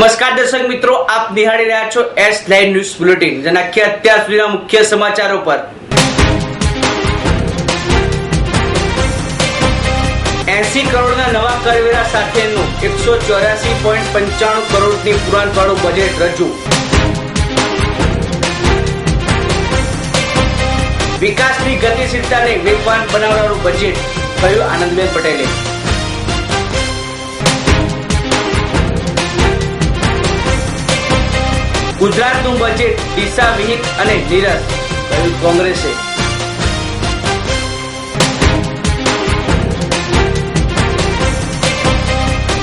નમસ્કાર દર્શક મિત્રો, આપ નિહાળી રહ્યા છો એસ લાઈન ન્યૂઝ બુલેટિન જેના કે અત્યાર સુધીના મુખ્ય સમાચારો પર. એસી કરોડના નવા કરવેરા સાથેનું એકસો ચોરાસી પોઈન્ટ પંચાણું કરોડની પુરાણવાળું બજેટ રજૂ. વિકાસની ગતિશીલતાને વેગવાન બનાવનારું બજેટ કહ્યું આનંદબેન પટેલે. ગુજરાતનું બજેટ દિશાવિહીન અને નિરસ કહ્યું કોંગ્રેસે.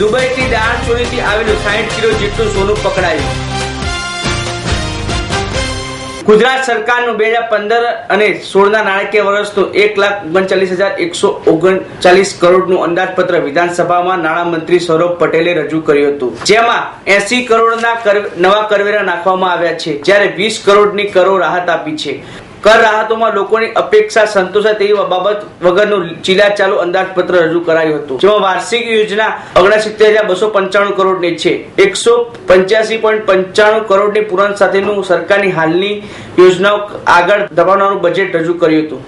દુબઈથી દાણ ચોરીથી આવેલું સાઠ કિલો જેટલું સોનું પકડાયું. ગુજરાત સરકારનું બે હજાર પંદર અને સોળના નાણાકીય વર્ષનું એક લાખ ઓગણચાલીસ હજાર એકસો ઓગણચાલીસ કરોડનું અંદાજપત્ર વિધાનસભામાં નાણામંત્રી સૌરભ પટેલે રજૂ કર્યું હતું. જેમાં એસી કરોડના નવા કરવેરા નાખવામાં આવ્યા છે. જ્યારે વીસ કરોડની કરો રાહત આપી છે. કર રાહતોમાં લોકોની અપેક્ષા સંતોષાય તેવી બાબત વગરનું ચીલાચાલુ અંદાજપત્ર રજૂ કરાયું હતું. જેમાં વાર્ષિક યોજના ઓગણસિત્તેર હજાર બસો પંચાણું કરોડની છે. એકસો પંચ્યાસી પોઈન્ટ પંચાણું કરોડની પુરાણ સાથેનું સરકારની હાલની યોજનાઓ આગળ દબાવવાનું બજેટ રજૂ કર્યું હતું.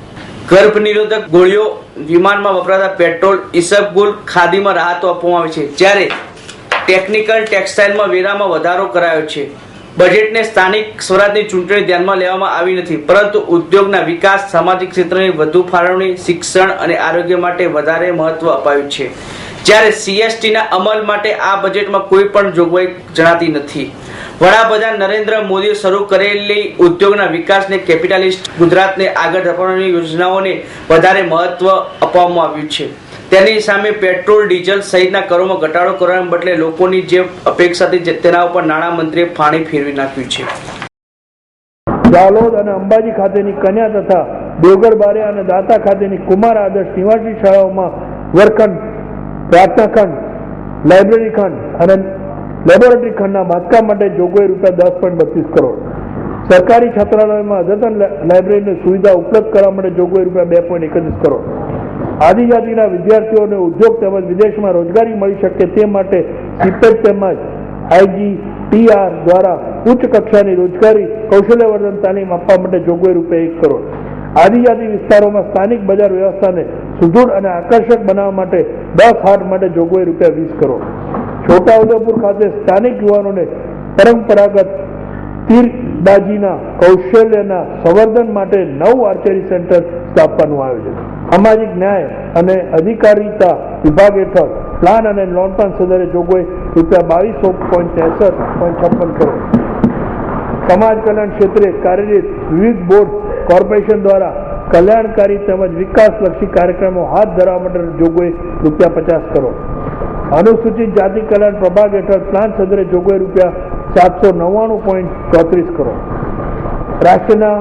ગર્ભ નિરોધક ગોળીઓ વિમાનમાં વપરાતા પેટ્રોલ ઇસબગુલ ખાદીમાં રાહતો આપવામાં આવે છે. જ્યારે ટેકનિકલ ટેક્સટાઇલમાં વેરામાં વધારો કરાયો છે. બજેટને સ્થાનિક સ્વરાજની ચૂંટણી ધ્યાનમાં લેવામાં આવી નથી, પરંતુ ઉદ્યોગના વિકાસ, સામાજિક ક્ષેત્રની વધુ ફાળવણી, શિક્ષણ અને આરોગ્ય માટે વધારે મહત્વ અપાયું છે. જ્યારે સીએસટીના અમલ માટે આ બજેટમાં કોઈ પણ જોગવાઈ જણાતી નથી. વડાપ્રધાન નરેન્દ્ર મોદીએ શરૂ કરેલી ઉદ્યોગના વિકાસને કેપિટાલિસ્ટ ગુજરાતને આગળ ધપાવવાની યોજનાઓને વધારે મહત્વ આપવામાં આવ્યું છે. તેની સામે પેટ્રોલ, ડીઝલ સહિતના કરોમાં ઘટાડો કરવાને બદલે લોકોની જે અપેક્ષા હતી તેના ઉપર નાણામંત્રીએ પાણી ફેરવી નાખ્યું છે. દાલોદ અને અંબાજી ખાતેની કન્યા તથા દેવગઢ અને દાતા ખાતેની કુમાર આદર્શ નિવાસી શાળાઓમાં વર્ગખંડ પ્રાર્થના ખંડ, લાઇબ્રેરી ખંડ અને લેબોરેટરી ખંડના બાંધકામ માટે જોગવાઈ રૂપિયા દસ પોઈન્ટ બત્રીસ કરોડ. સરકારી છાત્રાલયમાં અદ્યતન લાઇબ્રેરીની સુવિધા ઉપલબ્ધ કરવા માટે જોગવાઈ રૂપિયા બે પોઈન્ટ એકત્રીસ કરોડ. આદિજાતિના વિદ્યાર્થીઓને ઉદ્યોગ તેમજ વિદેશમાં રોજગારી મળી શકે તે માટે સીપેટ તેમજ આઈજી, ટીઆર દ્વારા ઉચ્ચ કક્ષાની રોજગારી, કૌશલ્યવર્ધન તાલીમ આપવા માટે જોગવાઈ રૂપે એક કરોડ. આદિજાતિ વિસ્તારોમાં સ્થાનિક બજાર વ્યવસ્થાને સુદૃઢ અને આકર્ષક બનાવવા માટે દસ હાટ માટે જોગવાઈ રૂપિયા વીસ કરોડ. છોટાઉદેપુર ખાતે સ્થાનિક યુવાનોને પરંપરાગત તીરબાજીના કૌશલ્યના સંવર્ધન માટે નવ આર્ચરી સેન્ટર સ્થાપવાનું આયોજન. સામાજિક ન્યાય અને અધિકારીતા વિભાગ હેઠળ પ્લાન અને લોનપાન સદરે જોગવાઈ રૂપિયા બાવીસો પોઈન્ટ ત્રેસઠ પોઈન્ટ છપ્પન કરોડ. સમાજ કલ્યાણ ક્ષેત્રે કાર્યરત વિવિધ બોર્ડ કોર્પોરેશન દ્વારા કલ્યાણકારી તેમજ વિકાસલક્ષી કાર્યક્રમો હાથ ધરવા માટે જોગવાઈ રૂપિયા પચાસ કરોડ. અનુસૂચિત જાતિ કલ્યાણ પ્રભાગ હેઠળ પ્લાન સદરે જોગવાઈ રૂપિયા સાતસો નવ્વાણું પોઈન્ટ ચોત્રીસ કરોડ. રાષ્ટ્રના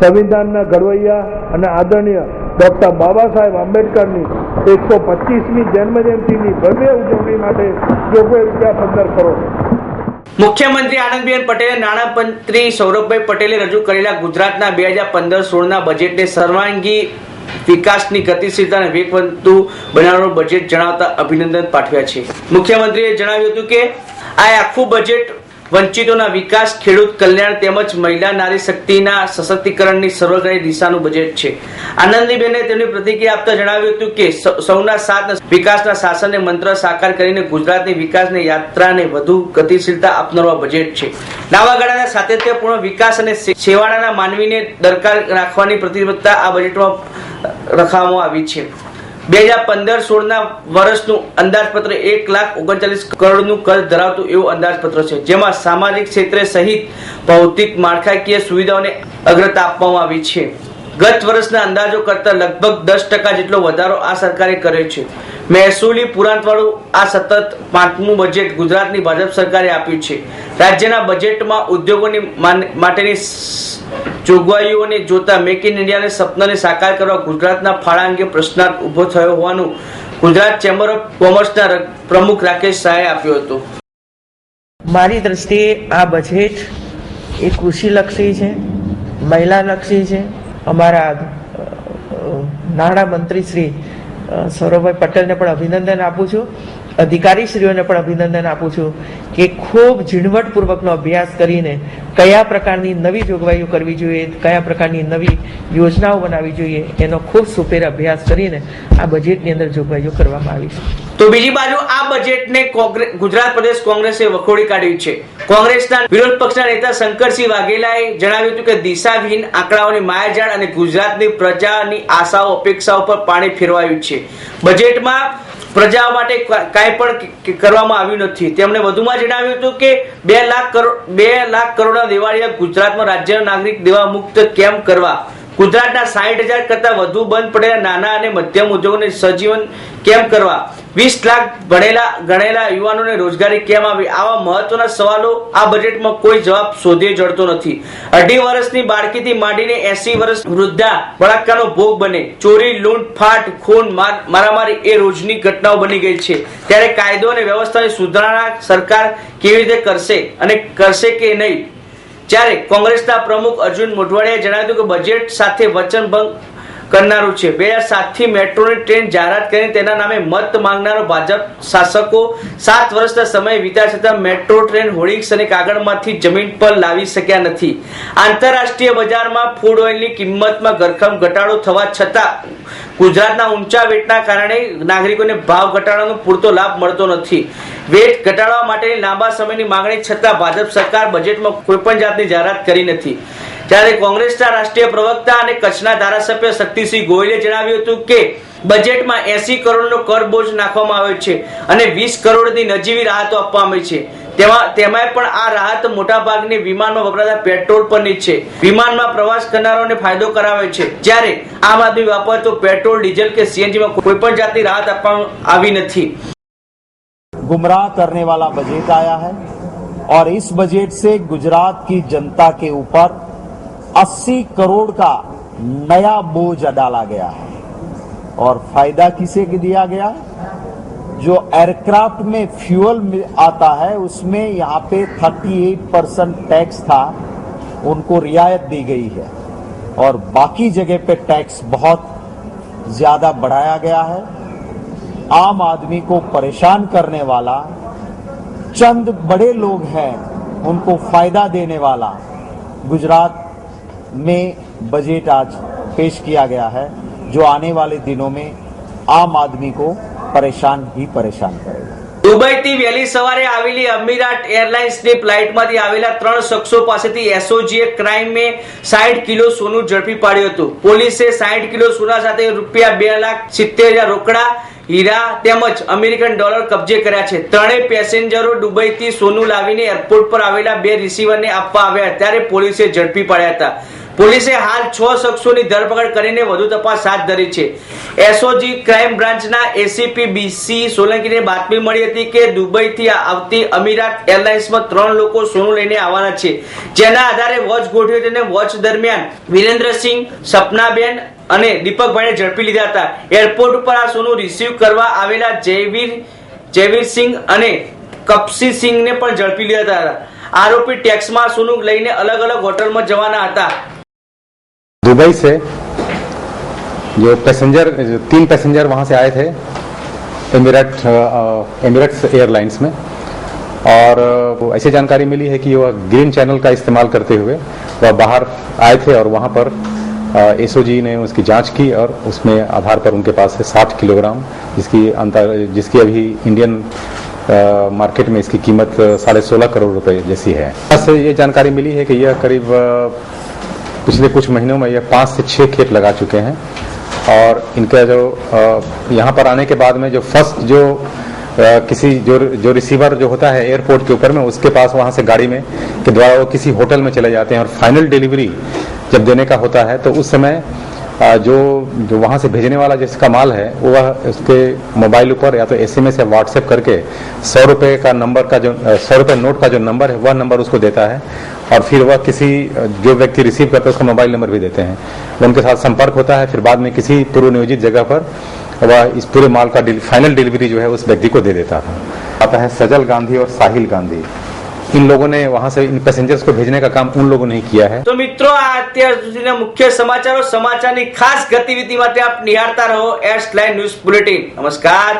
સંવિધાનના ઘડવૈયા અને આદરણીય ડોક્ટર બાબા સાહેબ આંબેડકરની એકસો પચીસમી જન્મજયંતિની ભવ્ય ઉજવણી માટે યોગ્ય રૂપિયા પંદર કરોડ. મુખ્યમંત્રી આનંદબેન પટેલે નાણામંત્રી સૌરભભાઈ પટેલે રજૂ કરેલા ગુજરાતના બે હજાર પંદર સોળના બજેટને સર્વાંગી વિકાસની ગતિશીલતા અને વેગવંતુ બનાવવાનું બજેટ જણાવતા અભિનંદન પાઠવ્યા છે. મુખ્યમંત્રીએ જણાવ્યું હતું કે આ આખું બજેટ વંચિતોના વિકાસ, ખેડૂત કલ્યાણ તેમજ મહિલા નારી શક્તિના સશક્તિકરણની સર્વગ્રાહી દિશાનું બજેટ છે. આનંદીબેને તેમની પ્રતિક્રિયા આપતા જણાવ્યું હતું કે સૌના સાથ વિકાસના શાસનને મંત્ર સાકાર કરીને ગુજરાતની વિકાસની યાત્રાને વધુ ગતિશીલતા આપનારું બજેટ છે. નાવાગાળાના ગાળાના સાતત્યપૂર્ણ વિકાસ અને છેવાડાના માનવીને દરકાર રાખવાની પ્રતિબદ્ધતા આ બજેટમાં રખવામાં આવી છે. બે હજાર પંદર સોળના વર્ષનું અંદાજપત્ર એક લાખ ઓગણચાલીસ કરોડનું કદ ધરાવતું એવું અંદાજપત્ર છે, જેમાં સામાજિક ક્ષેત્રે સહિત ભૌતિક માળખાકીય સુવિધાઓને અગ્રતા આપવામાં આવી છે. ગત વર્ષના અંદાજો કરતાં લગભગ દસ ટકા જેટલો વધારો આ સરકારે કર્યો છે. મહેસૂલી પુરાંતવાળું આ સતત પાંચમું બજેટ ગુજરાતની ભાજપ સરકારે આપ્યું છે. રાજ્યના બજેટમાં ઉદ્યોગોની માટેની જોગવાઈઓને જોતા મેક ઇન ઇન્ડિયાને સપનાને સાકાર કરવા ગુજરાતના ફાળા અંગે પ્રશ્નાર્થ ઊભો થયો હોવાનું ગુજરાત ચેમ્બર ઓફ કોમર્સના પ્રમુખ રાકેશ શાહે આપ્યું હતું. મારી દ્રષ્ટિએ આ બજેટ એ કૃષિલક્ષી છે, મહિલાલક્ષી છે. અમારા નાણામંત્રી શ્રી સૌરભભાઈ પટેલને પણ અભિનંદન આપું છું. અધિકારીશ્રીઓને પણ અભિનંદન આપું છું કે ખૂબ ઝીણવટપૂર્વકનો અભ્યાસ કરીને કયા પ્રકારની નવી જોગવાઈઓ કરવી જોઈએ, કયા પ્રકારની નવી યોજનાઓ બનાવવી જોઈએ, એનો ખૂબ સુપેર અભ્યાસ કરીને આ બજેટની અંદર જોગવાઈઓ કરવામાં આવી છે. તો બીજી બાજુ આ બજેટને ગુજરાત પ્રદેશ કોંગ્રેસે વખોડી કાઢ્યું છે. કોંગ્રેસના વિરોધ પક્ષના નેતા શંકરસિંહ વાઘેલાએ જણાવ્યું હતું કે દિશાવિહીન આંકડાઓની માયાજાળ અને ગુજરાતની પ્રજાની આશાઓ, અપેક્ષાઓ પર પાણી ફેરવાયું છે. બજેટમાં પ્રજાઓ માટે કાંઈ પણ કરવામાં આવ્યું નથી. તેમણે વધુમાં જણાવ્યું હતું કે બે લાખ કરોડ બે લાખ કરોડના દેવાળિયા ગુજરાતમાં રાજ્યના નાગરિક દેવા મુક્ત કેમ કરવા? ગુજરાતના સાહીઠ હજાર કરતા વધુ બંધ પડેલા નાના અને મધ્યમ ઉદ્યોગોને સજીવન કેમ કરવા? વીસ લાખ ભણેલા ગણેલા યુવાનોને રોજગારી કેમ આવી? આવા મહત્વના સવાલો આ બજેટમાં કોઈ જવાબ શોધે જડતો નથી. અઢી વર્ષની બાળકીથી માંડીને એસી વર્ષ વૃદ્ધા બળાત્કારનો ભોગ બને. ચોરી, લૂંટ, ફાટ, ખૂન મારામારી એ રોજની ઘટનાઓ બની ગઈ છે. ત્યારે કાયદો અને વ્યવસ્થાની સુધારણા સરકાર કેવી રીતે કરશે અને કરશે કે નહીં? જ્યારે કોંગ્રેસના પ્રમુખ અર્જુન મોઢવાડિયાએ જણાવ્યું કે બજેટ સાથે વચન ભંગ કરનારું છે. બે હજાર સાતથી મેટ્રોની ટ્રેન જાહેરાત કરીને તેના નામે મત માંગનારો ભાજપ શાસકો સાત વર્ષના સમય વિતા છતાં મેટ્રો ટ્રેન હોર્ડિંગ્સ અને કાગળમાંથી જમીન પર લાવી શક્યા નથી. આંતરરાષ્ટ્રીય બજારમાં ફૂડ ઓઇલની કિંમતમાં ઘરખમ ઘટાડો થવા છતાં ગુજરાતના ઊંચા વેટના કારણે નાગરિકોને ભાવ ઘટાડાનો પૂરતો લાભ મળતો નથી. વેટ ઘટાડવા માટેની લાંબા સમયની માંગણી છતાં ભાજપ સરકાર બજેટમાં કોઈ પણ જાતની જાહેરાત કરી નથી. જ્યારે કોંગ્રેસના રાષ્ટ્રીય પ્રવક્તા અને કચ્છના ધારાસભ્ય શક્તિસિંહ ગોયલે જણાવ્યું હતું કે બજેટમાં એસી કરોડનો કર બોજ નાખવામાં આવ્યો છે અને વીસ કરોડની નજીવી રાહતો આપવામાં આવી છે તેમાં તેમાંય પણ આ રાહત મોટા ભાગની વિમાનમાં વપરાતા પેટ્રોલ પરની છે વિમાનમાં પ્રવાસ કરનારાઓને ફાયદો કરાવે છે જ્યારે આમ આદમી વાપરતો પેટ્રોલ ડીઝલ કે સીએનજીમાં કોઈ પણ જાતની રાહત આપવામાં આવી નથી गुमराह करने वाला बजट आया है और इस बजट से गुजरात की जनता के ऊपर 80 करोड़ का नया बोझ डाला गया है। और फ़ायदा किसे दिया गया? जो एयरक्राफ्ट में फ्यूल आता है, उसमें यहाँ पे 38 परसेंट टैक्स था, उनको रियायत दी गई है। और बाकी जगह पे टैक्स बहुत ज़्यादा बढ़ाया गया है। आम आदमी को परेशान करने वाला, चंद बड़े लोग हैं, उनको फ़ायदा देने वाला, गुजरात में बजट आज पेश किया गया है जो आने वाले दिनों में आम आदमी को परेशान ही परेशान करेगा દુબઈથી વહેલી સવારે આવેલી અમીરાત એરલાઇન્સની ફ્લાઇટમાંથી આવેલા ત્રણ શખ્સો પાસેથી એસઓજીએ ક્રાઇમે સાઠ કિલો સોનું ઝડપી પાડ્યું હતું પોલીસે સાઠ કિલો સોના સાથે રૂપિયા બે લાખ સિત્તેર હજાર રોકડા હીરા તેમજ અમેરિકન ડોલર કબજે કર્યા છે ત્રણેય પેસેન્જરો દુબઈથી સોનું લાવીને એરપોર્ટ પર આવેલા બે રિસીવરને આપવા આવ્યા ત્યારે પોલીસે ઝડપી પાડ્યા હતા પોલીસે હાલ છ શખ્સોની ધરપકડ કરીને વધુ તપાસ હાથ ધરી છે. એસઓજી ક્રાઇમ બ્રાન્ચના એસીપી બીસી સોલંકીને બાતમી મળી હતી કે દુબઈથી આવતી અમીરાત એરલાઇન્સમાં ત્રણ લોકો સોનું લઈને આવવાના છે. જેના આધારે વોચ ગોઠવી અને વોચ દરમિયાન વિરેન્દ્રસિંહ, સપનાબેન અને દીપકભાઈને ઝડપી લીધા હતા. એરપોર્ટ ઉપર આ સોનું રિસીવ કરવા આવેલા જયવીર જયવીરસિંહ અને કપસીસિંહને પણ ઝડપી લીધા હતા. આરોપી ટેક્સમાં સોનું લઈને અલગ અલગ હોટલમાં જવાના હતા. दुबई से जो पैसेंजर, जो तीन पैसेंजर वहाँ से आए थे एमिरेट एमिरेट्स एयरलाइंस में। और वो ऐसी जानकारी मिली है कि वह ग्रीन चैनल का इस्तेमाल करते हुए वह बाहर आए थे और वहाँ पर एसओजी ने उसकी जाँच की और उसमें आधार पर उनके पास है साठ किलोग्राम, जिसकी अंतर, जिसकी अभी इंडियन मार्केट में इसकी कीमत साढ़े सोलह करोड़ रुपए जैसी है। से ये जानकारी मिली है कि यह करीब पिछले कुछ महीनों में यह पाँच से छः खेप लगा चुके हैं और इनका जो यहाँ पर आने के बाद में जो फ़र्स्ट जो किसी जो जो रिसीवर जो होता है एयरपोर्ट के ऊपर में, उसके पास वहाँ से गाड़ी में, के द्वारा वो किसी होटल में चले जाते हैं और फाइनल डिलीवरी जब देने का होता है तो उस समय जो जो वहाँ से भेजने वाला जिसका माल है वह उसके मोबाइल ऊपर या तो एसएमएस या व्हाट्सएप करके सौ रुपये का नंबर का जो सौ रुपये नोट का जो नंबर है, वह नंबर उसको देता है। और फिर वह किसी अ, जो व्यक्ति रिसीव करता है उसका मोबाइल नंबर भी देते हैं उनके साथ संपर्क होता है फिर बाद में किसी पूर्व नियोजित जगह पर वह इस पूरे माल का डिल, फाइनल डिलीवरी जो है उस व्यक्ति को दे देता था आता है सजल गांधी और साहिल गांधी इन लोगों ने वहां से इन पैसेंजर्स को भेजने का काम उन लोगों ने ही किया है તો મિત્રો આ અત્યાર સુધીના મુખ્ય સમાચારો સમાચારની ખાસ ગતિવિધિ માટે આપ નિહાળતા રહો એસ લાઈન ન્યૂઝ બુલેટિન નમસ્કાર